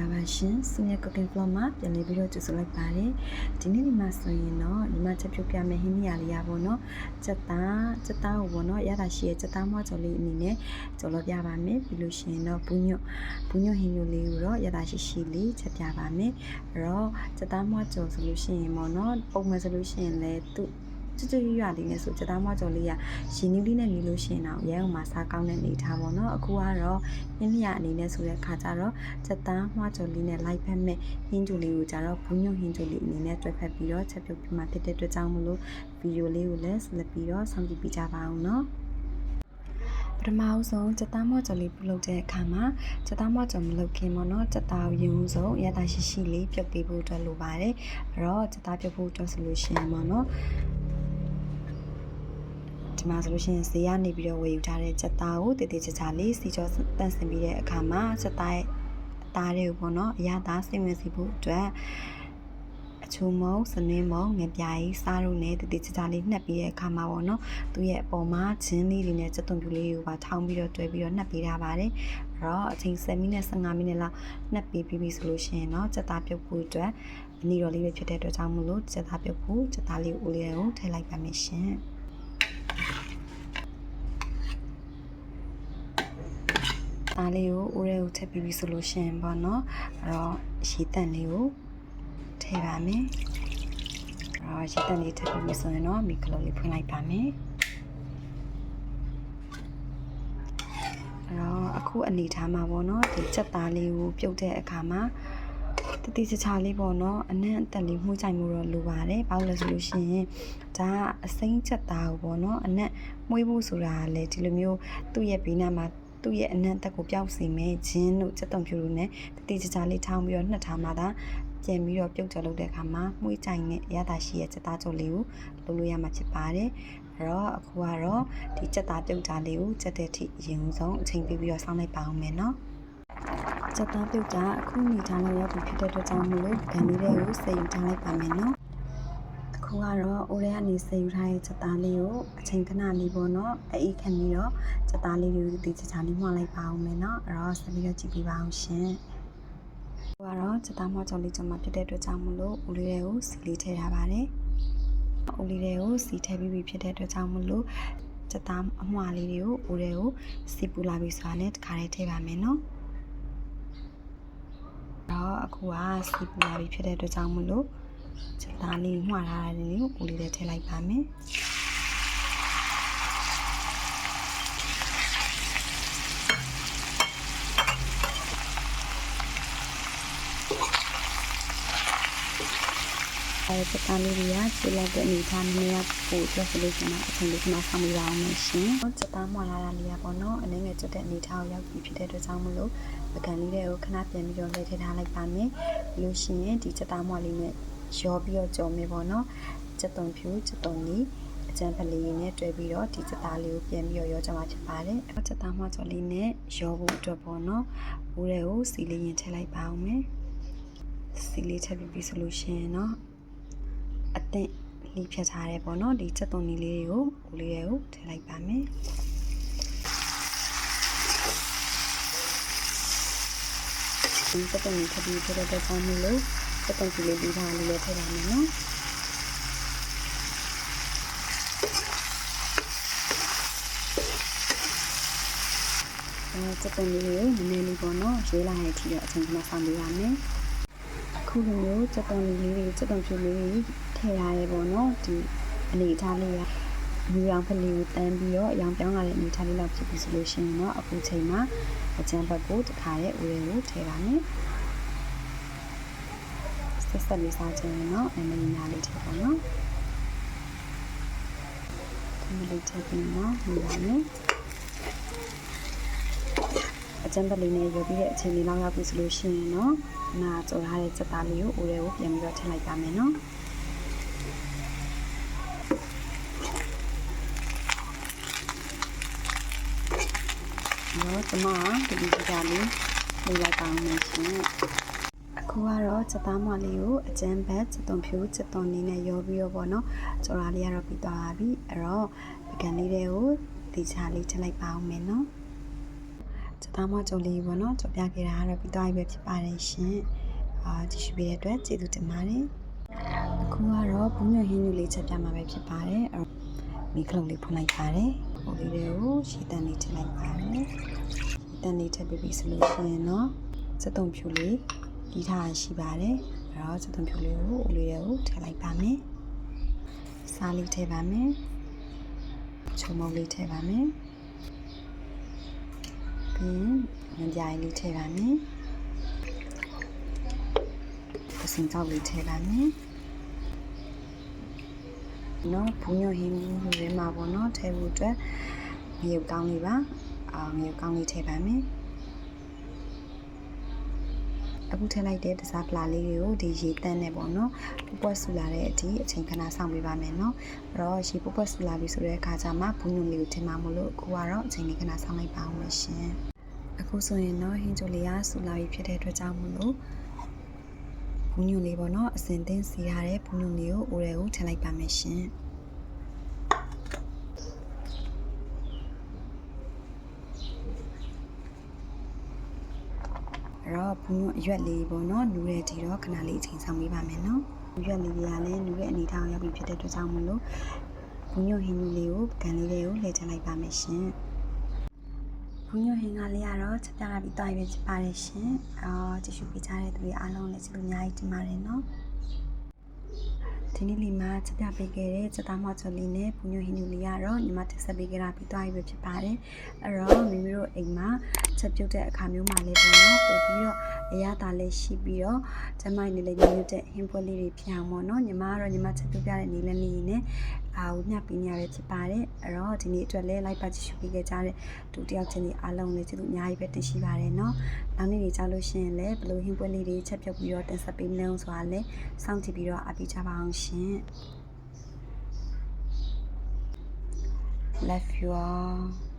္ဂလာပါရှင်။စုရဲ့ cooking vlog မှာပြန်လည်ပြီးတော့ကြိုဆိုလိုက်ပါတယ်။ဒီနေ့ဒီမှာဆိုရင်တော့ဒီမှာချက်ပြုတ်ပြမယ်ဟင်းမရလေးရပါတော့။ချက်သားချက်သားကိုပေါ့နော်ရတာရှိရဲ့ချက်သားမွားကြော်လေးအနေနဲ့ကြော်လို့ပြပါမယ်။ပြီးလို့ရှိရင်တော့ဘူးညွတ်ဘူးညွတ်ဟင်းညိုလေးကိုတော့ရတာရှိရှိလေးချက်ပြပါမယ်။အဲ့တော့ချက်သားမွားကြော်ဆိုလို့ရှိရင်ပေါ့နော်ပုံမှန်ဆိုလို့ရှိရင်လည်းသူ့ ကျွတ်ကျွတ်ရွရွလေးနဲ့ဆိုချက်သားမွားကြော်လေးရရှင်နီးလေးနဲ့နေလို့ရှိရင်တော့ရဲအောင်မှာစားကောင်းတဲ့အနေထားပေါ့နော်အခုကတော့ဟင်းမရအနေနဲ့ဆိုတဲ့ခါကျတော့ချက်သားမွှားကြော်လေးနဲ့လိုက်ဖက်မဲ့ဟင်းဂျူလေးကိုကြတော့ဘူးညွန့်ဟင်းဂျူလေးအနေနဲ့တွဲဖက်ပြီးတော့ချက်ပြုတ်ပြီးမှဖြစ်တဲ့အတွက်ကြောင့်မလို့ဗီဒီယိုလေးကိုလည်းဆက်လက်ပြီးတော့ဆောင်ကြည့်ပေးကြပါအောင်နော်ပထမအဆုံးချက်သားမွှားကြော်လေးပြုလုပ်တဲ့အခါမှာချက်သားမွှားကြော်မလုပ်ခင်ပေါ့နော်ချက်သားကိုရင်ဦးဆုံးရတာရှိရှိလေးပြုတ်ပေးဖို့အတွက်လိုပါတယ်အဲ့တော့ချက်သားပြုတ်ဖို့အတွက်ဆိုလို့ရှိရင်ပေါ့နော် ဒီမှာဆိုလို့ရှိရင်ဈေးကနေပြီးတော့ဝယ်ယူထားတဲ့ချက်သားကိုတည်တည်ချာချာလေးစီကျော်တန့်စင်ပြီးတဲ့အခါမှာချက်သားရဲ့အသားတွေကိုပေါ့နော်အရသာစိတ်ဝင်စီဖို့အတွက်အချိုမုံစနင်းမုံငပြားကြီးစားရုံနဲ့တည်တည်ချာချာလေးနှက်ပြီးတဲ့အခါမှာပေါ့နော်သူ့ရဲ့အပေါ်မှာဂျင်းလေးတွေနဲ့စက်သွန်ပြူလေးကိုပါထောင်းပြီးတော့တွဲပြီးတော့နှက်ပေးထားပါတယ်အဲ့တော့အချိန်7မိနစ်15မိနစ်လောက်နှက်ပေးပြီးပြီဆိုလို့ရှိရင်တော့ချက်သားပြုတ်ဖို့အတွက်အနီတော်လေးပဲဖြစ်တဲ့အတွက်ကြောင့်မလို့ချက်သားပြုတ်ဖို့ချက်သားလေးကိုဦးလေးကိုထည့်လိုက်ပါမယ်ရှင် သားလေးကိုဦးရဲကိုထည့်ပြီးပြီဆိုလို့ရှိရင်ပေါ့နော်အဲ့တော့ရေတန့်လေးကိုထည့်ပါမယ်အဲ့တော့ရေတန့်လေးထည့်ပြီးပြီဆိုရင်တော့မီကလိုလေးဖွင့်လိုက်ပါမယ်အဲ့တော့အခုအနေထားမှာပေါ့နော်ဒီချက်သားလေးကိုပြုတ်တဲ့အခါမှာတတိချာချာလေးပေါ့နော်အနံ့အသက်လေးမှုကြိုင်မှုတော့လိုပါတယ်ဘာလို့လဲဆိုလို့ရှိရင်ဒါကအစိမ့်ချက်သားကိုပေါ့နော်အနံ့မှုေးဖို့ဆိုတာကလည်းဒီလိုမျိုးသူ့ရဲ့ဘေးနားမှာ သူ့ရဲ့အနံ့တက်ကိုပျောက်စေမယ်ဂျင်းတို့စက်တုံဖြူတို့ ਨੇ တတိချာချာလေးထောင်းပြီးတော့နှစ်ထားမှသာပြန်ပြီးတော့ပြုတ်ကြလုပ်တဲ့အခါမှာမှုေးကြိုင်နဲ့ရတာရှိရဲ့ချက်သားကြုံလေးကိုလုပ်လို့ရမှာဖြစ်ပါတယ်အဲ့တော့အခုကတော့ဒီချက်သားပြုတ်ကြလေးကိုချက်တဲ့အထိရင်ဆုံးအချိန်ပေးပြီးတော့စောင့်လိုက်ပါအောင်မယ်နော်ချက်သားပြုတ်တာအခုနေထားလို့ရောက်ပြီဖြစ်တဲ့အတွက်ကြောင့်မလို့ဗန်လေးတွေကိုစည်ယူထားလိုက်ပါမယ်နော်အ ခုကတော့အိုရဲကနေစည်ယူထားတဲ့ချက်သားလေးကိုအချိန်ခဏလေးပေါ့နော်အေးခံပြီးတော့ချက်သားလေးတွေကိုဒီချက်ချာလေးမှွှလိုက်ပါအောင်မယ်နော်အဲ့တော့ဆက်ပြီးတော့ကြည့်ပြပါအောင်ရှင်ဟိုကတော့ချက်သားမှွှကြော်လေးကျွန်မဖြစ်တဲ့အတွက်ကြောင့်မလို့ဦးလေးတွေကိုစီလေးထည့်ထားပါတယ်ဦးလေးတွေကိုစီထည့်ပြီးပြီဖြစ်တဲ့အတွက်ကြောင့်မလို့ချက်သားအမွှာလေးတွေကိုဦးတွေကိုစီပူလာပြီဆိုတာနဲ့တခါလေးထည့်ပါမယ်နော်တော့အခုကစီပူလာပြီဖြစ်တဲ့အတွက်ကြောင့်မလို့ ချက်သားလေးမှွာထားတဲ့လေးကိုဦးလေးထဲထည့်လိုက်ပါမယ်အဲချက်သားလေးတွေကခြေလိုက်တဲ့အနေထားနည်းနည်းပို့အတွက်ဆိုလို့ရှိရင်အချိန်လေးခဏဆောင်ပြပါအောင်မယ်ရှင်။ချက်သားမှွာလာတာလေးကပေါ့နော်အနေငယ်ကျွတ်တဲ့အနေထားကိုရောက်ပြီဖြစ်တဲ့အတွက်ကြောင့်မလို့ပကံလေးတွေကိုခဏပြန်ပြီးတော့လှည့်ထည့်ထားလိုက်ပါမယ်။ပြီးလို့ရှိရင်ဒီချက်သားမှွာလေးနဲ့ ရောပြီးတော့ကြော်မယ်ပေါ့နော်။ချက်သွန်ဖြူချက်သွန်လေးအကျန်းဖလေးနဲ့တွဲပြီးတော့ဒီချက်သားလေးကိုပြန်ပြီးတော့ရောကြမှာဖြစ်ပါတယ်။အဲ့ချက်သားမှွာကြော်လေးနဲ့ရောဖို့အတွက်ပေါ့နော်။ဘူးတွေကိုစီလေးရင်ထည့်လိုက်ပါအောင်မယ်။စီလေးထည့်ပြီးပြီဆိုလို့ရှိရင်တော့အသင့်လီးဖြတ်ထားတယ်ပေါ့နော်ဒီချက်သွန်လေးလေးတွေကိုဦးလေးတွေကိုထည့်လိုက်ပါမယ်ဒီချက်သွန်လေးထပ်ပြီးထည့်တဲ့အတွက်ကြောင့်မလို့ ချက်သွန်ကြီးလေးပြီးထားလေးလည်းထည့်ပါမယ်နော်အဲချက်သွန်လေးကိုနည်းနည်းလေးပေါ့နော်ရေးလိုက်ရတဲ့အထိတော့အချိန်ကမှဆောင်ပေးပါမယ်အခုလိုမျိုးချက်သွန်လေးလေးတွေချက်သွန်ဖြူလေးတွေထည့်ရတယ်ပေါ့နော်ဒီအနေထားလေးကလူရောင်ဖလေးကိုတန်းပြီးတော့အရောင်ပြောင်းလာတဲ့အနေထားလေးလောက်ဖြစ်ပြီဆိုလို့ရှိရင်တော့အခုချိန်မှာအကျန်းဘက်ကိုတခါရဲ့ဦးရဲကိုထည့်ပါမယ် ဆက်ဆက်လေးစားခြင်းတော့အမင်းညာလေးထည့်ပါနော်ဒီလေးထည့်ပြီးတော့ညီပါမယ်အကျန်းဘက်လေးနဲ့ရုပ်ပြီးတဲ့အချိန်လေးလောက်ရောက်ပြီဆိုလို့ရှိရင်တော့နာကြော်ထားတဲ့စက်သားလေးကိုဦးရဲကိုပြန်ပြီးတော့ထည့်လိုက်ပါမယ်နော်တော့ကျွန်မဒီဒီကြလေးလေးလိုက်ပါအောင်မယ်ရှင်အ ခုကတော့ချက်သားမလေးကိုအကျန်းဘက်ချက်သွန်ဖြူချက်သွန်လေးနဲ့ရောပြီးတော့ပေါ့နော်ကြော်ရာလေးကတော့ပြီးသွားပါပြီအဲ့တော့ပကံလေးတွေကိုဒီချာလေးထည့်လိုက်ပါအောင်မယ်နော်စသားမကြုံလေးပေါ့နော်ကြော်ပြခဲ့တာကတော့ပြီးသွားပြီပဲဖြစ်ပါတယ်ရှင်အာကြည့်ရှုပေးတဲ့အတွက်ကျေးဇူးတင်ပါတယ်အခုကတော့ဘူးညွန့်ဟင်းညူလေးချက်ပြမှာပဲဖြစ်ပါတယ်အဲ့တော့မိခလုံးလေးဖွင့်လိုက်ပါတယ်ဟိုလေးတွေကိုရှည်တန်းလေးထည့်လိုက်ပါတယ်ရှည်တန်းလေးထည့်ပြီးပြီဆိုလို့ရှိရင်တော့စက်တုံဖြူလေး ဒီထားရှိပါတယ်အဲ့တော့စက်တုံဖြူလေးကိုအိုလေးတွေကိုထည့်လိုက်ပါမယ်စားလေးထည့်ပါမယ်ချုံမုံလေးထည့်ပါမယ်ပြီးရင်ငကြိုင်လေးထည့်ပါမယ်ပစင်ကြောက်လေးထည့်ပါမယ်နော်ဘုံညဟင်းမှုတွေမှာပေါ့နော်ထဲဖို့အတွက်မြေကောင်းလေးပါအာမြေကောင်းလေးထည့်ပါမယ် အခုထည့်လိုက်တဲ့တစားပလာလေးတွေကိုဒီရေတန်းနဲ့ပေါ့နော်ပပွက်ဆူလာတဲ့အထိအချိန်ခဏစောင့်ပေးပါမယ်နော်အဲ့တော့ရေပပွက်ဆူလာပြီဆိုတဲ့အခါကျမှဘုံညုံလေးကိုထည့်မှာမလို့အခုကတော့အချိန်လေးခဏစောင့်လိုက်ပါအောင်လို့ရှင်အခုဆိုရင်တော့ဟင်းချိုလေးကဆူလာပြီဖြစ်တဲ့အတွက်ကြောင့်မလို့ဘုံညုံလေးပေါ့နော်အစင်သင်းစီရတဲ့ဘုံညုံလေးကိုအိုရဲကိုထည့်လိုက်ပါမယ်ရှင် အဲ့တော့ဘုံညွန့်အရွက်လေးပေါ့နော်နူးတဲ့ဒီတော့ခဏလေးအချိန်ဆောင်ပေးပါမယ်နော်အရွက်လေးတွေကလည်းနူးတဲ့အနေထားကိုရောက်ပြီဖြစ်တဲ့အတွက်ကြောင့်မလို့ဘုံညွန့်ဟင်းနူးလေးကိုကန်လေးလေးကိုလှည့်ချလိုက်ပါမယ်ရှင်ဘုံညွန့်ဟင်းကလေးကတော့ချက်ပြလာပြီးတွားရပဲဖြစ်ပါတယ်ရှင်အော်ကြည့်ရှုပေးကြတဲ့သူတွေအားလုံးလည်းကျေးဇူးအများကြီးတင်ပါတယ်နော် ဒီနေ့လေးမှာချက်ပြပေးခဲ့တဲ့ချက်သားမော့ချော်လေးနဲ့ဘုံညွန့်ဟင်းနူးလေးကတော့ညီမတက်ဆက်ပေးခဲ့တာပြီးတွားရပဲဖြစ်ပါတယ်အဲ့တော့မိမိတို့အိမ်မှာချက်ပြုတ်တဲ့အခါမျိုးမှာလေးပေါ့နော်ပို့ပြီးတော့ အရသာလေးရှိပြီးတော့ကျမနေလေးမျိုးတဲ့ဟင်းပွဲလေးတွေဖြစ်အောင်ပေါ့နော်ညီမကတော့ညီမချက်ပြုတ်ပြတဲ့နေလေးလေးနဲ့အာကိုညှပ်ပေးနေရပဲဖြစ်ပါတယ်အဲ့တော့ဒီနေ့အတွက်လည်းလိုက်ပါကြည့်ရှုပေးခဲ့ကြတဲ့ဒုတိယချင်းဒီအားလုံးလည်းကျေးဇူးအများကြီးပဲတင်ရှိပါတယ်နော်နောက်နေ့တွေကြာလို့ရှိရင်လည်းဘလို့ဟင်းပွဲလေးတွေချက်ပြုတ်ပြီးတော့တင်ဆက်ပေးမလဲဆိုတာလည်းစောင့်ကြည့်ပြီးတော့အားပေးကြပါအောင်ရှင် Love you all